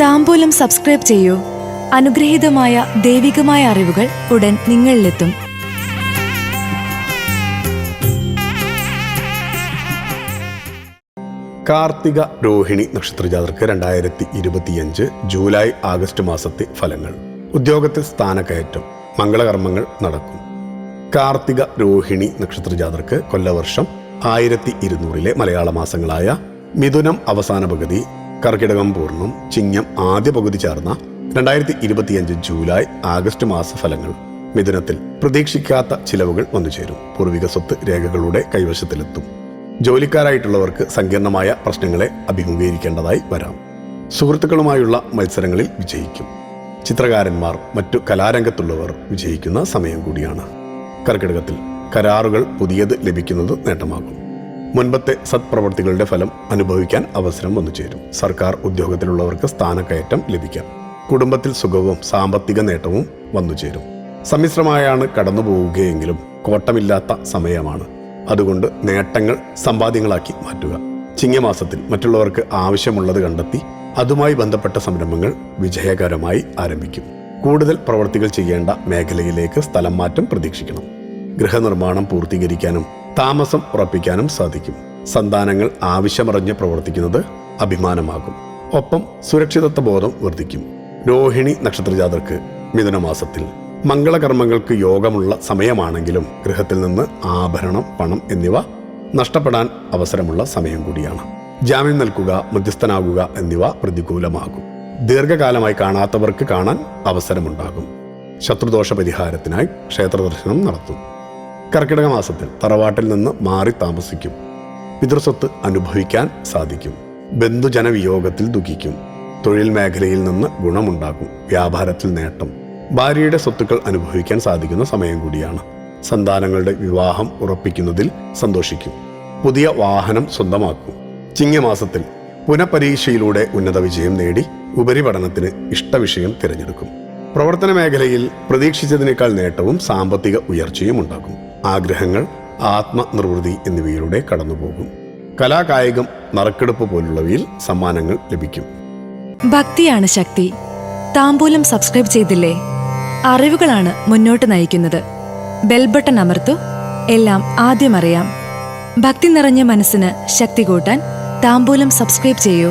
താമ്പൂലം subscribe ചെയ്യൂ. അനുഗ്രഹീതമായ ദൈവികമായ അറിവുകൾ ഉടൻ നിങ്ങളിലെത്തും. കാർത്തിക രോഹിണി നക്ഷത്രജാതർക്ക് രണ്ടായിരത്തി ഇരുപത്തിയഞ്ച് ജൂലൈ ആഗസ്റ്റ് മാസത്തെ ഫലങ്ങൾ. ഉദ്യോഗത്തിൽ സ്ഥാനക്കയറ്റം. മംഗളകർമ്മങ്ങൾ നടക്കും. കാർത്തിക രോഹിണി നക്ഷത്ര ജാതർക്ക് കൊല്ലവർഷം ആയിരത്തി ഇരുന്നൂറിലെ മലയാള മാസങ്ങളായ മിഥുനം അവസാന പകുതി കർക്കിടകം പൂർണം ചിങ്ങം ആദ്യ പകുതി ചേർന്ന രണ്ടായിരത്തി ഇരുപത്തിയഞ്ച് ജൂലൈ ആഗസ്റ്റ് മാസ ഫലങ്ങൾ. മിഥുനത്തിൽ പ്രതീക്ഷിക്കാത്ത ചിലവുകൾ വന്നുചേരും പൂർവിക സ്വത്ത് രേഖകളുടെ കൈവശത്തിലെത്തും. ജോലിക്കാരായിട്ടുള്ളവർക്ക് സങ്കീർണമായ പ്രശ്നങ്ങളെ അഭിമുഖീകരിക്കേണ്ടതായി വരാം. സുഹൃത്തുക്കളുമായുള്ള മത്സരങ്ങളിൽ വിജയിക്കും. ചിത്രകാരന്മാർ മറ്റു കലാരംഗത്തുള്ളവർ വിജയിക്കുന്ന സമയം കൂടിയാണ്. കർക്കിടകത്തിൽ കരാറുകൾ പുതിയത് ലഭിക്കുന്നത് നേട്ടമാകും. മുൻപത്തെ സത്പ്രവർത്തികളുടെ ഫലം അനുഭവിക്കാൻ അവസരം വന്നു ചേരും. സർക്കാർ ഉദ്യോഗത്തിലുള്ളവർക്ക് സ്ഥാനക്കയറ്റം ലഭിക്കാം. കുടുംബത്തിൽ സുഖവും സാമ്പത്തിക നേട്ടവും വന്നു ചേരും. സമ്മിശ്രമായാണ് കടന്നു പോവുകയെങ്കിലും കോട്ടമില്ലാത്ത സമയമാണ്. അതുകൊണ്ട് നേട്ടങ്ങൾ സമ്പാദ്യങ്ങളാക്കി മാറ്റുക. ചിങ്ങമാസത്തിൽ മറ്റുള്ളവർക്ക് ആവശ്യമുള്ളത് കണ്ടെത്തി അതുമായി ബന്ധപ്പെട്ട സംരംഭങ്ങൾ വിജയകരമായി ആരംഭിക്കും. കൂടുതൽ പ്രവർത്തികൾ ചെയ്യേണ്ട മേഖലയിലേക്ക് സ്ഥലം മാറ്റം പ്രതീക്ഷിക്കണം. ഗൃഹനിർമ്മാണം പൂർത്തീകരിക്കാനും താമസം ഉറപ്പിക്കാനും സാധിക്കും. സന്താനങ്ങൾ ആവശ്യമറിഞ്ഞ് പ്രവർത്തിക്കുന്നത് അഭിമാനമാകും. ഒപ്പം സുരക്ഷിതത്വ ബോധം വർദ്ധിക്കും. രോഹിണി നക്ഷത്രജാതർക്ക് മിഥുനമാസത്തിൽ മംഗളകർമ്മങ്ങൾക്ക് യോഗമുള്ള സമയമാണെങ്കിലും ഗൃഹത്തിൽ നിന്ന് ആഭരണം പണം എന്നിവ നഷ്ടപ്പെടാൻ അവസരമുള്ള സമയം കൂടിയാണ്. ജാമ്യം നൽകുക മധ്യസ്ഥനാകുക എന്നിവ പ്രതികൂലമാകും. ദീർഘകാലമായി കാണാത്തവർക്ക് കാണാൻ അവസരമുണ്ടാകും. ശത്രുദോഷ പരിഹാരത്തിനായി ക്ഷേത്രദർശനം നടത്തും. കർക്കിടക മാസത്തിൽ തറവാട്ടിൽ നിന്ന് മാറി താമസിക്കും. പിതൃസ്വത്ത് അനുഭവിക്കാൻ സാധിക്കും. ബന്ധുജനവിയോഗത്തിൽ ദുഃഖിക്കും. തൊഴിൽ മേഖലയിൽ നിന്ന് ഗുണമുണ്ടാകും. വ്യാപാരത്തിൽ നേട്ടം. ഭാര്യയുടെ സ്വത്തുക്കൾ അനുഭവിക്കാൻ സാധിക്കുന്ന സമയം കൂടിയാണ്. സന്താനങ്ങളുടെ വിവാഹം ഉറപ്പിക്കുന്നതിൽ സന്തോഷിക്കും. പുതിയ വാഹനം സ്വന്തമാക്കും. ചിങ്ങമാസത്തിൽ പുനഃപരീക്ഷയിലൂടെ ഉന്നത വിജയം നേടി ഉപരിപഠനത്തിന് ഇഷ്ടവിഷയം തിരഞ്ഞെടുക്കും. പ്രവർത്തന മേഖലയിൽ പ്രതീക്ഷിച്ചതിനേക്കാൾ നേട്ടവും സാമ്പത്തിക ഉയർച്ചയും ഉണ്ടാകും. ആഗ്രഹങ്ങൾ ആത്മനിർവൃതി എന്നിവയിലൂടെ കടന്നുപോകും. കലാകായികം നറുക്കെടുപ്പ് പോലുള്ളവയിൽ സമ്മാനങ്ങൾ ലഭിക്കും. ഭക്തിയാണ് ശക്തി. താമ്പൂലം സബ്സ്ക്രൈബ് ചെയ്തില്ലേ? അറിവുകളാണ് മുന്നോട്ട് നയിക്കുന്നത്. ബെൽബട്ടൺ അമർത്തു. എല്ലാം ആദ്യം അറിയാം. ഭക്തി നിറഞ്ഞ മനസ്സിന് ശക്തി കൂട്ടാൻ താമ്പൂലം സബ്സ്ക്രൈബ് ചെയ്യൂ.